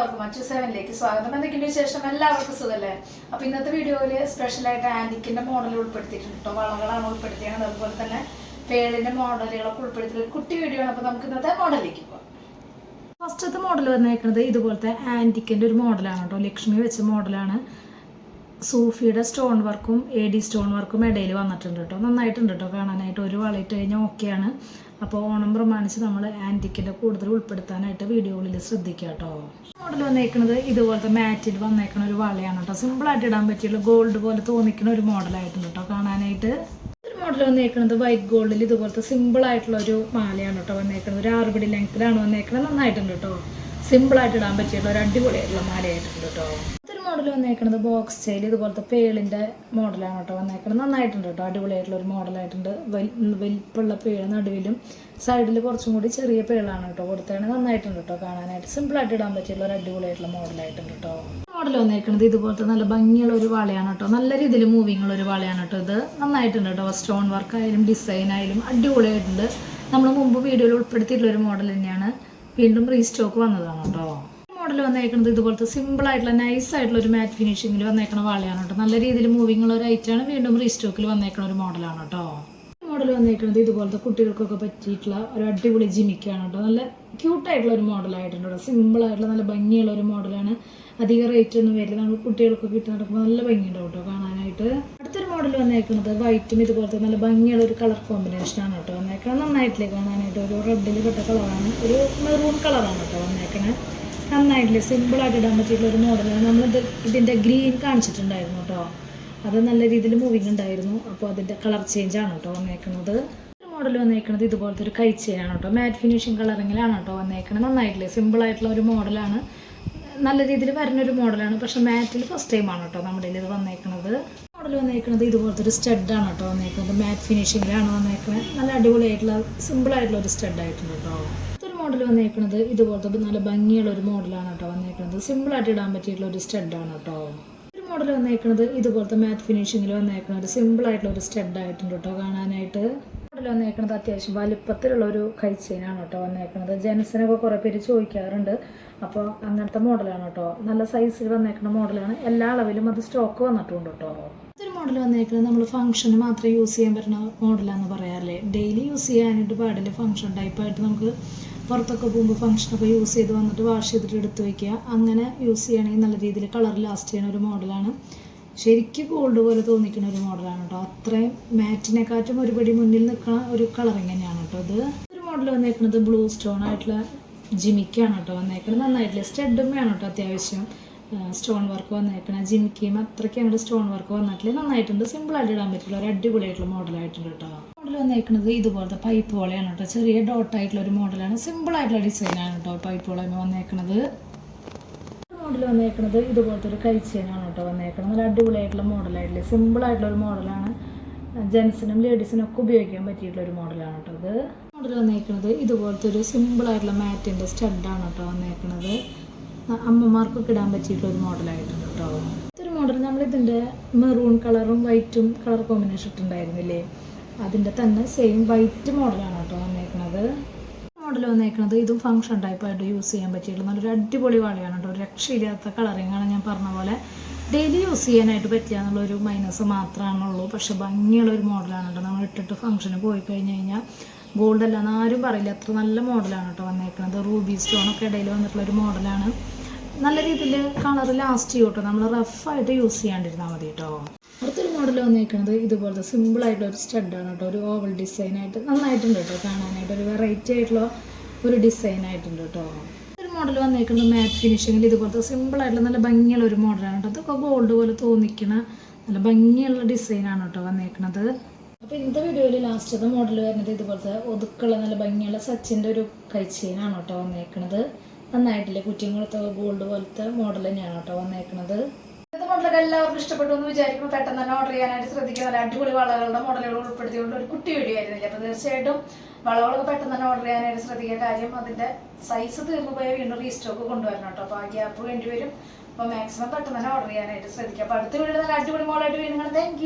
എല്ലാവർക്കും അച്ചു സെവനിലേക്ക് സ്വാഗതം. എന്തൊക്കെയുണ്ട് ശേഷം എല്ലാവർക്കും സുഖല്ലേ? അപ്പൊ ഇന്നത്തെ വീഡിയോയിൽ സ്പെഷ്യലായിട്ട് ആന്റിക്കിന്റെ മോഡൽ ഉൾപ്പെടുത്തിയിട്ടുണ്ട് കേട്ടോ. വളകളാണ് ഉൾപ്പെടുത്തിയത് അതുപോലെ തന്നെ പേളിന്റെ മോഡലുകളൊക്കെ ഉൾപ്പെടുത്തിയ ഒരു കുട്ടി വീഡിയോ ആണ്. അപ്പൊ നമുക്ക് ഇന്നത്തെ മോഡലിലേക്ക് പോകാം ഫസ്റ്റത്തെ മോഡൽ വന്നേക്കുന്നത് ഇതുപോലത്തെ ആന്റിക്കിന്റെ ഒരു മോഡലാണ് കേട്ടോ. ലക്ഷ്മി വെച്ച മോഡലാണ് സൂഫിയുടെ സ്റ്റോൺ വർക്കും എ ഡി സ്റ്റോൺ വർക്കും ഇടയിൽ വന്നിട്ടുണ്ട് കേട്ടോ. നന്നായിട്ടുണ്ട് കേട്ടോ കാണാനായിട്ട്. ഒരു വളയിട്ട് കഴിഞ്ഞാൽ ഓക്കെയാണ് അപ്പോൾ ഓണം പ്രമാണിച്ച് നമ്മൾ ആന്റിക്കിന്റെ കൂടുതൽ ഉൾപ്പെടുത്താനായിട്ട് വീഡിയോകളിൽ ശ്രദ്ധിക്കുക കേട്ടോ മോഡൽ വന്നേക്കുന്നത് ഇതുപോലത്തെ മാറ്റിൽ വന്നേക്കുന്ന ഒരു വളയാണ് കേട്ടോ സിമ്പിളായിട്ട് ഇടാൻ പറ്റിയുള്ള ഗോൾഡ് പോലെ തോന്നിക്കുന്ന ഒരു മോഡലായിട്ടുണ്ട് കേട്ടോ കാണാനായിട്ട്. ഒരു മോഡൽ വന്നേക്കുന്നത് വൈറ്റ് ഗോൾഡിൽ ഇതുപോലത്തെ സിമ്പിൾ ആയിട്ടുള്ള ഒരു മാലയാണ് കേട്ടോ വന്നേക്കുന്നത് ഒരു ആറുപടി ലെങ്ത്തിലാണ് വന്നേക്കുന്നത് നന്നായിട്ടുണ്ട് കേട്ടോ സിമ്പിളായിട്ട് ഇടാൻ പറ്റിയുള്ള ഒരു അടിപൊളിയായിട്ടുള്ള മാലയായിട്ടുണ്ട് കേട്ടോ മോഡൽ വന്നേക്കുന്നത് ബോക്സ് സ്റ്റൈൽ ഇതുപോലത്തെ പേളിന്റെ മോഡലാണ് കേട്ടോ വന്നേക്കുന്നത് നന്നായിട്ടുണ്ട് കേട്ടോ അടിപൊളിയായിട്ടുള്ള ഒരു മോഡലായിട്ടുണ്ട് വലിപ്പുള്ള പേൾ നടുവിലും സൈഡിൽ കുറച്ചും കൂടി ചെറിയ പേളാണ് കേട്ടോ കൊടുത്തതാണ് നന്നായിട്ടുണ്ട് കേട്ടോ കാണാനായിട്ട്. സിമ്പിളായിട്ട് ഇടാൻ പറ്റിയുള്ള ഒരു അടിപൊളിയായിട്ടുള്ള മോഡലായിട്ടുണ്ട് കേട്ടോ. മോഡൽ വന്നേക്കുന്നത് ഇതുപോലത്തെ നല്ല ഭംഗിയുള്ള ഒരു വളയാണ് കേട്ടോ. നല്ല രീതിയിൽ മൂവിങ് ഉള്ള ഒരു വളയാണ് കേട്ടോ ഇത്. നന്നായിട്ടുണ്ട് കേട്ടോ. സ്റ്റോൺ വർക്ക് ആയാലും ഡിസൈൻ ആയാലും അടിപൊളിയായിട്ടുണ്ട്. നമ്മൾ മുമ്പ് വീഡിയോയിൽ ഉൾപ്പെടുത്തിയിട്ടുള്ള ഒരു മോഡൽ തന്നെയാണ്. വീണ്ടും റീസ്റ്റോക്ക് വന്നതാണ് കേട്ടോ. മോഡൽ വന്നേക്കുന്നത് ഇതുപോലത്തെ സിമ്പിൾ ആയിട്ടുള്ള നൈസ് ആയിട്ടുള്ള ഒരു മാറ്റ് ഫിനിഷിംഗിൽ വന്നേക്കുന്ന വാളയാണ് കേട്ടോ നല്ല രീതിയിൽ മൂവിങ് ഉള്ള ഒരു ആണ് വീണ്ടും റീസ്റ്റോക്കിൽ വന്നേക്കുന്ന ഒരു മോഡലാണ് കേട്ടോ മോഡൽ വന്നേക്കുന്നത് ഇതുപോലത്തെ കുട്ടികൾക്കൊക്കെ പറ്റിയിട്ടുള്ള ഒരു അടിപൊളി ജിമിക്കാണ് കേട്ടോ നല്ല ക്യൂട്ടായിട്ടുള്ള ഒരു മോഡലായിട്ടുണ്ട് കേട്ടോ സിമ്പിൾ ആയിട്ടുള്ള നല്ല ഭംഗിയുള്ള ഒരു മോഡലാണ് അധികം റേറ്റ് ഒന്നും വരില്ല. നമ്മൾ കുട്ടികൾക്കൊക്കെ ഇട്ട് നടക്കുമ്പോൾ നല്ല ഭംഗിയുണ്ടാവും കേട്ടോ കാണാനായിട്ട്. അടുത്തൊരു മോഡൽ വന്നേക്കുന്നത് വൈറ്റും ഇതുപോലത്തെ നല്ല ഭംഗിയുള്ള ഒരു കളർ കോമ്പിനേഷനാണ് കേട്ടോ വന്നേക്കുന്നത് നന്നായിട്ടില്ലേ കാണാനായിട്ട്. ഒരു റെഡിൽ പെട്ട കളറാണ് ഒരു മെറൂൺ കളറാണ് കേട്ടോ വന്നേക്കണേ നന്നായിട്ടില്ലേ? സിമ്പിളായിട്ട് ഇടാൻ പറ്റിയിട്ടുള്ള ഒരു മോഡലാണ് നമ്മളിത് ഇതിന്റെ ഗ്രീൻ കാണിച്ചിട്ടുണ്ടായിരുന്നു കേട്ടോ. അത് നല്ല രീതിയിൽ മൂവിങ് ഉണ്ടായിരുന്നു. അപ്പോൾ അതിന്റെ കളർ ചേഞ്ച് ആണ് കേട്ടോ വന്നേക്കുന്നത് മോഡൽ വന്നേക്കുന്നത് ഇതുപോലത്തെ ഒരു കൈച്ചയാണ് കേട്ടോ. മാറ്റ് ഫിനിഷിങ് കളറിങ്ങിലാണ് കേട്ടോ വന്നേക്കുന്നത് നന്നായിട്ടില്ലേ? സിമ്പിളായിട്ടുള്ള ഒരു മോഡലാണ് നല്ല രീതിയിൽ വരുന്ന ഒരു മോഡലാണ് പക്ഷേ മാറ്റിൽ ഫസ്റ്റ് ടൈമാണ് കേട്ടോ നമ്മുടെ ഇത് വന്നേക്കുന്നത് മോഡൽ വന്നേക്കുന്നത് ഇതുപോലത്തെ ഒരു സ്റ്റഡാണ് കേട്ടോ വന്നേക്കുന്നത് മാറ്റ് ഫിനിഷിങ്ങിലാണ് വന്നേക്കുന്നത് നല്ല അടിപൊളിയായിട്ടുള്ള സിമ്പിളായിട്ടുള്ള ഒരു സ്റ്റഡ് ആയിട്ടുണ്ട് കേട്ടോ. മോഡൽ വന്നേക്കുന്നത് ഇതുപോലത്തെ നല്ല ഭംഗിയുള്ള ഒരു മോഡലാണ് കേട്ടോ വന്നേക്കുന്നത് സിമ്പിളായിട്ട് ഇടാൻ പറ്റിയിട്ടുള്ള ഒരു സ്റ്റഡാണ് കേട്ടോ. ഒരു മോഡൽ വന്നേക്കുന്നത് ഇതുപോലത്തെ മാറ്റ് ഫിനിഷിങ്ങിൽ വന്നേക്കുന്ന ഒരു സിമ്പിൾ ആയിട്ടുള്ള ഒരു സ്റ്റഡ് ആയിട്ടുണ്ട് കേട്ടോ കാണാനായിട്ട്. മോഡൽ വന്നേക്കുന്നത് അത്യാവശ്യം വലുപ്പത്തിലുള്ള ഒരു കൈ ചെയിനാണ് കേട്ടോ വന്നേക്കുന്നത് ജെൻസിനൊക്കെ കുറേ പേര് ചോദിക്കാറുണ്ട്. അപ്പോൾ അങ്ങനത്തെ മോഡലാണ് കേട്ടോ. നല്ല സൈസിൽ വന്നേക്കുന്ന മോഡലാണ് എല്ലാ അളവിലും അത് സ്റ്റോക്ക് വന്നിട്ടുണ്ട് കേട്ടോ. ഇതൊരു മോഡൽ വന്നേക്കുന്നത് നമ്മൾ ഫംഗ്ഷന് മാത്രമേ യൂസ് ചെയ്യാൻ പറ്റുന്ന മോഡലാന്ന് പറയാറില്ലേ? ഡെയിലി യൂസ് ചെയ്യാനായിട്ട് പാടില്ല ഫംഗ്ഷൻ ടൈപ്പായിട്ട് നമുക്ക് പുറത്തൊക്കെ പോകുമ്പോൾ ഫംഗ്ഷനൊക്കെ യൂസ് ചെയ്ത് വന്നിട്ട് വാഷ് ചെയ്തിട്ട് എടുത്ത് വയ്ക്കുക അങ്ങനെ യൂസ് ചെയ്യണമെങ്കിൽ നല്ല രീതിയിൽ കളർ ലാസ്റ്റ് ചെയ്യണ ഒരു മോഡലാണ് ശരിക്കും ഗോൾഡ് പോലെ തോന്നിക്കുന്ന ഒരു മോഡലാണ് കേട്ടോ. അത്രയും മാറ്റിനെക്കാട്ടും ഒരുപടി മുന്നിൽ നിൽക്കുന്ന ഒരു കളറിങ് തന്നെയാണ് കേട്ടോ ഇത്. ഒരു മോഡൽ വന്നേക്കുന്നത് ബ്ലൂ സ്റ്റോൺ ആയിട്ടുള്ള ജിമിക്കാണ് കേട്ടോ വന്നേക്കുന്നത്. നന്നായിട്ടുള്ള സ്റ്റെഡും വേണം കേട്ടോ അത്യാവശ്യം. സ്റ്റോൺ വർക്ക് വന്നേക്കണം ജിമിക്കിയും അത്രയ്ക്ക് അങ്ങോട്ട് സ്റ്റോൺ വർക്ക് വന്നിട്ടില്ല? നന്നായിട്ടുണ്ട്. സിമ്പിളായിട്ട് ഇടാൻ പറ്റില്ല. ഒരു അടിപൊളിയായിട്ടുള്ള മോഡലായിട്ടുണ്ട് കേട്ടോ മോഡൽ വന്നേക്കുന്നത് ഇതുപോലത്തെ പൈപ്പ് പോലെയാണ് കേട്ടോ ചെറിയ ഡോട്ട് ആയിട്ടുള്ള ഒരു മോഡലാണ് സിമ്പിളായിട്ടുള്ള ഡിസൈനാണ് കേട്ടോ പൈപ്പ് പോലെ വന്നേക്കുന്നത് മോഡൽ വന്നേക്കുന്നത് ഇതുപോലത്തെ ഒരു കൈച്ചേനാണ് കേട്ടോ വന്നേക്കുന്നത് നല്ല അടിപൊളിയായിട്ടുള്ള മോഡലായിട്ടില്ലേ സിമ്പിളായിട്ടുള്ള ഒരു മോഡലാണ് ജെൻസിനും ലേഡീസിനും ഒക്കെ ഉപയോഗിക്കാൻ പറ്റിയിട്ടുള്ള ഒരു മോഡലാണ് കേട്ടോ ഇത്. മോഡൽ വന്നേക്കുന്നത് ഇതുപോലത്തെ ഒരു സിമ്പിളായിട്ടുള്ള മാറ്റിന്റെ സ്റ്റഡാണ് കേട്ടോ വന്നേക്കുന്നത് അമ്മമാർക്കൊക്കെ ഇടാൻ പറ്റിയിട്ടുള്ള ഒരു മോഡലായിട്ടുണ്ട് കേട്ടോ. ഇതൊരു മോഡൽ നമ്മളിതിന്റെ മെറൂൺ കളറും വൈറ്റും കളർ കോമ്പിനേഷൻ ഇട്ടുണ്ടായിരുന്നില്ലേ അതിന്റെ തന്നെ സെയിം വൈറ്റ് മോഡലാണ് കേട്ടോ വന്നേക്കുന്നത് മോഡൽ വന്നേക്കുന്നത് ഇതും ഫംഗ്ഷൻ ടൈപ്പായിട്ട് യൂസ് ചെയ്യാൻ പറ്റിയിട്ടുള്ള നല്ലൊരു അടിപൊളി വളയാണ് കേട്ടോ. ഒരു രക്ഷയില്ലാത്ത കളറിങ് ആണ് ഞാൻ പറഞ്ഞ പോലെ. ഡെയിലി യൂസ് ചെയ്യാനായിട്ട് പറ്റുക എന്നുള്ളൊരു മൈനസ് മാത്രമാണുള്ളൂ. പക്ഷെ ഭംഗിയുള്ള ഒരു മോഡലാണ് കേട്ടോ. നമ്മൾ ഇട്ടിട്ട് ഫംഗ്ഷന് പോയി കഴിഞ്ഞ് കഴിഞ്ഞാൽ ഗോൾഡ് അല്ലാന്ന് ആരും പറയില്ല. അത്ര നല്ല മോഡലാണ് കേട്ടോ വന്നേക്കുന്നത് റൂബി സ്റ്റോണൊക്കെ ഇടയിൽ വന്നിട്ടുള്ള ഒരു മോഡലാണ് നല്ല രീതിയിൽ കളർ ലാസ്റ്റ് ചെയ്യും കേട്ടോ നമ്മൾ റഫായിട്ട് യൂസ് ചെയ്യാണ്ടിരുന്നാൽ മതി കേട്ടോ അടുത്തൊരു മോഡൽ വന്നിരിക്കുന്നത് ഇതുപോലത്തെ സിമ്പിൾ ആയിട്ടുള്ള ഒരു സ്റ്റഡാണ് കേട്ടോ ഒരു ഓവൽ ഡിസൈൻ ആയിട്ട് നന്നായിട്ടുണ്ട് കേട്ടോ കാണാനായിട്ട് ഒരു വെറൈറ്റി ആയിട്ടുള്ള ഒരു ഡിസൈൻ ആയിട്ടുണ്ട് കേട്ടോ ഒരു മോഡൽ വന്നിരിക്കുന്നത് മാറ്റ് ഫിനിഷിങ്ങിൽ ഇതുപോലത്തെ സിമ്പിൾ ആയിട്ടുള്ള നല്ല ഭംഗിയുള്ള ഒരു മോഡലാണ് കേട്ടോ അതൊക്കെ ഗോൾഡ് പോലെ തോന്നിക്കുന്ന നല്ല ഭംഗിയുള്ള ഡിസൈനാണ് കേട്ടോ വന്നിരിക്കുന്നത് അപ്പോൾ ഇന്നത്തെ വീഡിയോയിൽ ലാസ്റ്റത്തെ മോഡൽ വരുന്നത് ഇതുപോലത്തെ ഒതുക്കുള്ള നല്ല ഭംഗിയുള്ള സച്ചിന്റെ ഒരു കൈച്ചെയിനാണ് കേട്ടോ വന്നേക്കുന്നത് നന്നായിട്ടില്ലേ? കുറ്റിയങ്ങളത്തെ ഗോൾഡ് പോലത്തെ മോഡൽ തന്നെയാണ് കേട്ടോ വന്നേക്കുന്നത് മോഡലൊക്കെ എല്ലാവർക്കും ഇഷ്ടപ്പെട്ടു എന്ന് വിചാരിക്കുമ്പോൾ പെട്ടെന്ന് തന്നെ ഓർഡർ ചെയ്യാനായിട്ട് ശ്രദ്ധിക്കുക നല്ല അടിപൊളി വളകളുടെ മോഡലുകൾ ഉൾപ്പെടുത്തിക്കൊണ്ട് ഒരു കുട്ടി വീഡിയോ ആയിരുന്നില്ല? അപ്പോൾ തീർച്ചയായിട്ടും വളകളൊക്കെ പെട്ടെന്ന് തന്നെ ഓർഡർ ചെയ്യാനായിട്ട് ശ്രദ്ധിക്കുക കാര്യം അതിന്റെ സൈസ് തീർന്നു വീണ്ടും റീസ്റ്റോക്ക് കൊണ്ടുവരണം കേട്ടോ. അപ്പോൾ ആ ഗ്യാപ്പ് വേണ്ടി വരും. അപ്പോൾ മാക്സിമം പെട്ടെന്ന് തന്നെ ഓർഡർ ചെയ്യാനായിട്ട് ശ്രദ്ധിക്കുക അപ്പോൾ അടുത്ത വീഡിയോ നല്ല അടിപൊളി മോഡലായിട്ട് വീണ്ടും താങ്ക്